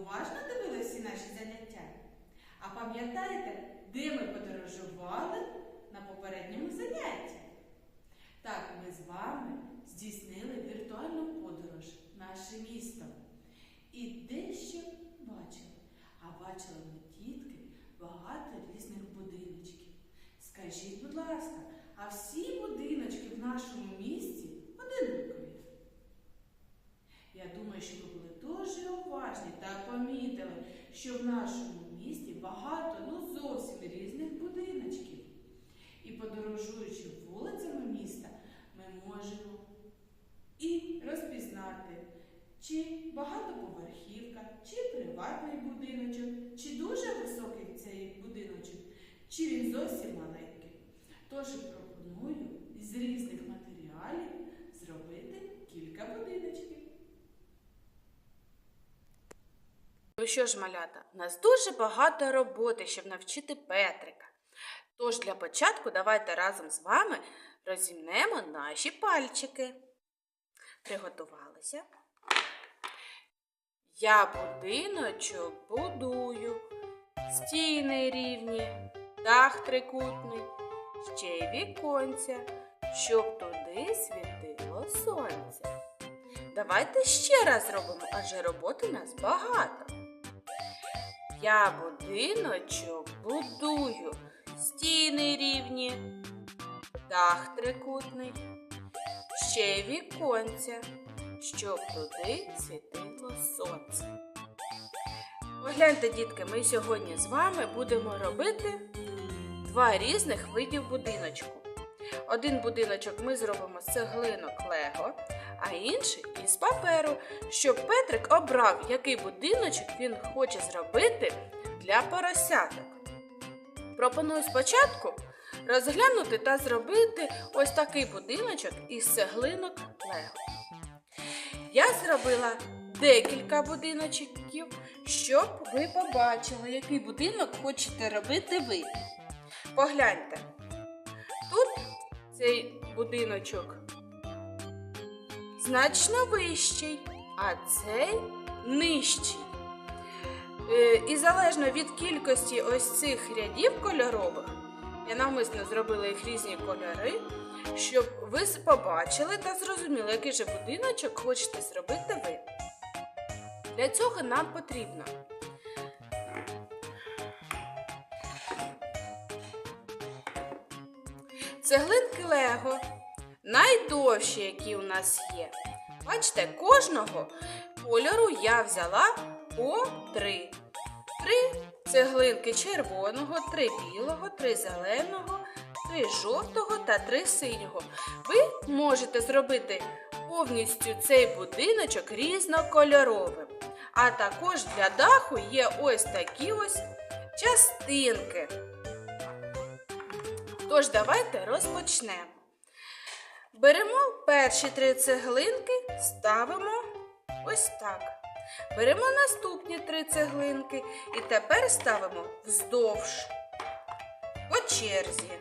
уважно дивилися всі наші заняття? А пам'ятаєте, де ми подорожували на попередньому занятті? Так, ми з вами здійснили віртуальну подорож наше місто. І дещо бачили. А бачили ми дітки багато різних будиночків. Скажіть, будь ласка, а всі будиночки в нашому місті одинакові? Я думаю, що ви були дуже уважні та помітили, що в нашому місті багато, ну зовсім різних будиночків. І подорожуючи вулицями міста, ми можемо і розпізнати, чи багатоповерхівка, чи приватний будиночок, чи дуже високий цей будиночок, чи він зовсім маленький. Тож пропоную з різних матеріалів зробити кілька будиночків. Ну що ж, малята, у нас дуже багато роботи, щоб навчити Петрика. Тож для початку давайте разом з вами розімнемо наші пальчики. Приготувалися. Я будиночок будую, стіни рівні, дах трикутний, ще й віконця, щоб туди світило сонце. Давайте ще раз зробимо, адже роботи у нас багато. Я будиночок будую, стіни рівні, дах трикутний, ще віконця, щоб туди світило сонце. Погляньте, дітки, ми сьогодні з вами будемо робити два різних видів будиночку. Один будиночок ми зробимо з цеглинок Лего, а інший із паперу, щоб Петрик обрав, який будиночок він хоче зробити для поросяток. Пропоную спочатку розглянути та зробити ось такий будиночок із цеглинок Лего. Я зробила декілька будиночків, щоб ви побачили, який будинок хочете робити ви. Погляньте, тут цей будиночок значно вищий, а цей нижчий. Е, І залежно від кількості ось цих рядів кольорових, я навмисно зробила їх різні кольори, щоб ви побачили та зрозуміли, який же будиночок хочете зробити ви. Для цього нам потрібно цеглинки Лего, найдовші, які у нас є. Бачите, кожного кольору я взяла по три. Три цеглинки червоного, три білого, три зеленого, три жовтого та три синього. Ви можете зробити повністю цей будиночок різнокольоровим. А також для даху є ось такі ось частинки. Тож давайте розпочнемо. Беремо перші три цеглинки, ставимо ось так. Беремо наступні три цеглинки і тепер ставимо вздовж по черзі.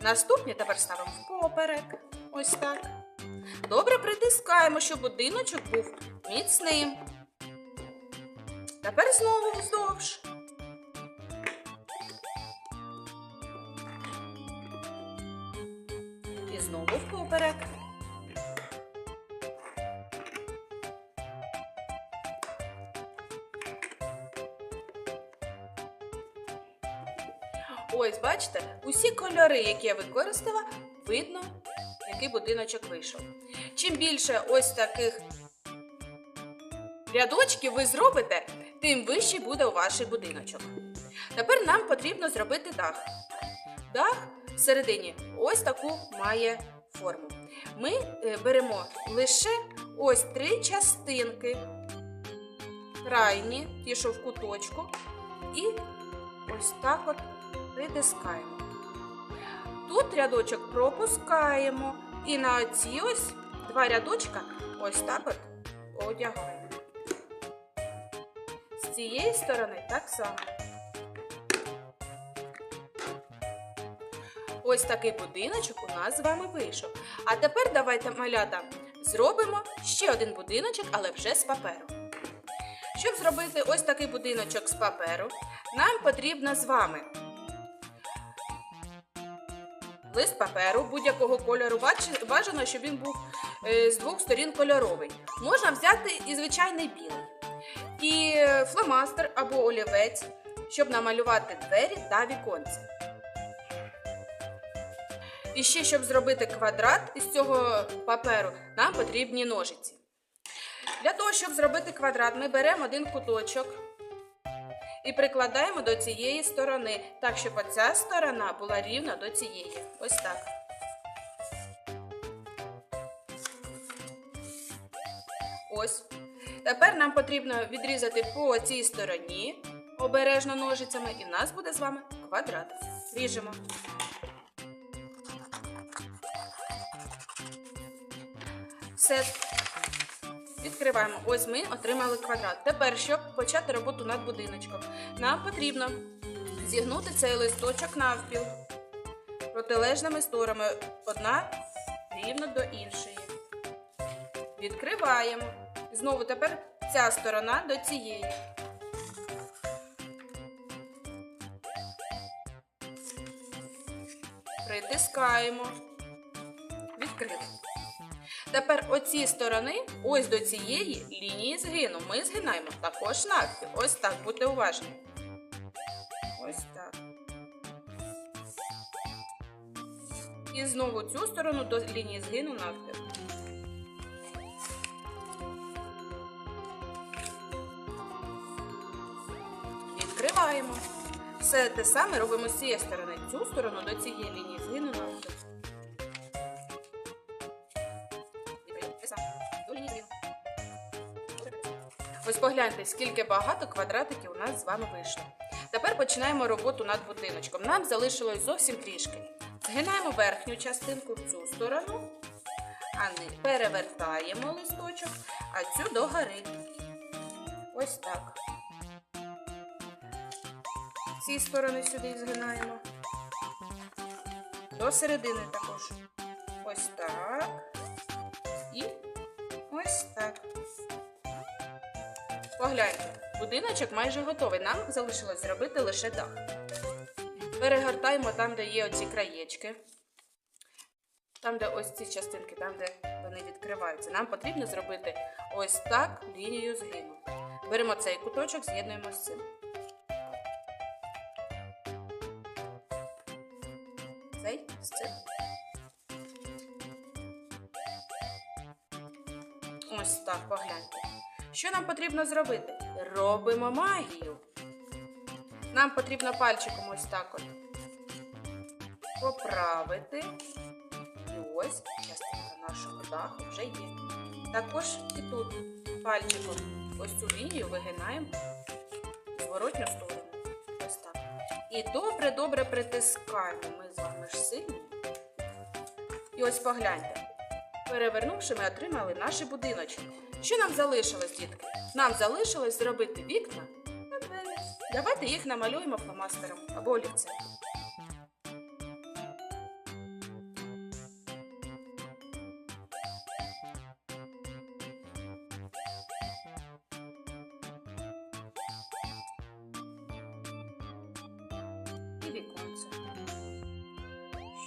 Наступні тепер ставимо впоперек. Ось так. Добре притискаємо, щоб будиночок був міцним. Тепер знову вздовж. Знову. Ось, бачите, усі кольори, які я використала, видно, який будиночок вийшов. Чим більше ось таких рядочків ви зробите, тим вищий буде ваш будиночок. Тепер нам потрібно зробити дах. Дах всередині ось таку має форму. Ми е, беремо лише ось три частинки, крайні, ті, що в куточку, і ось так от притискаємо. Тут рядочок пропускаємо і на оці ось два рядочка ось так от одягаємо. З цієї сторони так само. Ось такий будиночок у нас з вами вийшов. А тепер давайте, малята, зробимо ще один будиночок, але вже з паперу. Щоб зробити ось такий будиночок з паперу, нам потрібно з вами лист паперу будь-якого кольору. Бажано, щоб він був е, з двох сторін кольоровий. Можна взяти і звичайний білий. І фломастер або олівець, щоб намалювати двері та віконці. І ще, щоб зробити квадрат із цього паперу, нам потрібні ножиці. Для того, щоб зробити квадрат, ми беремо один куточок і прикладаємо до цієї сторони, так, щоб оця сторона була рівна до цієї. Ось так. Ось. Тепер нам потрібно відрізати по цій стороні обережно ножицями, і в нас буде з вами квадрат. Ріжемо. Все. Відкриваємо. Ось ми отримали квадрат. Тепер, щоб почати роботу над будиночком, нам потрібно зігнути цей листочок навпіл протилежними сторонами, одна рівно до іншої. Відкриваємо. Знову тепер ця сторона до цієї. Притискаємо. Відкрили. Тепер оці сторони, ось до цієї лінії згину. Ми згинаємо також навпіл. Ось так, будьте уважні. Ось так. І знову цю сторону до лінії згину навпіл. Відкриваємо. Все те саме робимо з цієї сторони. Цю сторону до цієї лінії згину навпіл. Ось погляньте, скільки багато квадратиків у нас з вами вийшло. Тепер починаємо роботу над будиночком. Нам залишилось зовсім трішки. Згинаємо верхню частинку в цю сторону, а не перевертаємо листочок, а цю догори. Ось так. Ці сторони сюди згинаємо. До середини також. Ось так. І ось так. Погляньте, будиночок майже готовий. Нам залишилось зробити лише дах. Перегортаємо там, де є оці краєчки. Там, де ось ці частинки, там, де вони відкриваються. Нам потрібно зробити ось так лінію згину. Беремо цей куточок, з'єднуємо з цим. Цей з цим. Ось так, погляньте. Що нам потрібно зробити? Робимо магію. Нам потрібно пальчиком ось так от поправити. І ось частинка нашого даху вже є. Також і тут пальчиком ось цю лінію вигинаємо в зворотню сторону. Ось так. І добре-добре притискаємо. Ми з вами ж сильні. І ось погляньте. Перевернувши, ми отримали наші будиночки. Що нам залишилось, дітки? Нам залишилось зробити вікна та двері. Давайте їх намалюємо фломастером або олівцем. І віконце.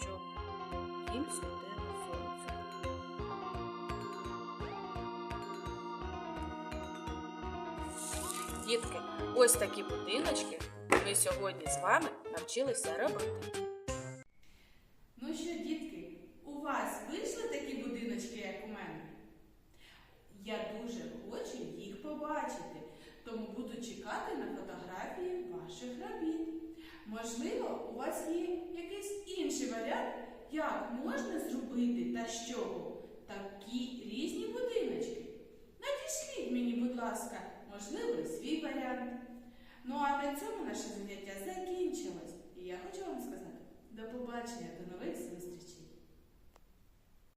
Щоб їм світило Дітки, ось такі будиночки ми сьогодні з вами навчилися робити. Ну що, дітки, у вас вийшли такі будиночки, як у мене? Я дуже хочу їх побачити, тому буду чекати на фотографії ваших робіт. Можливо, у вас є якийсь інший варіант, як можна зробити та з чого такі різні будиночки. Надішліть мені, будь ласка, можливо, і свій варіант. Ну а на цьому наше заняття закінчилось. І я хочу вам сказати до побачення, до нових зустрічей.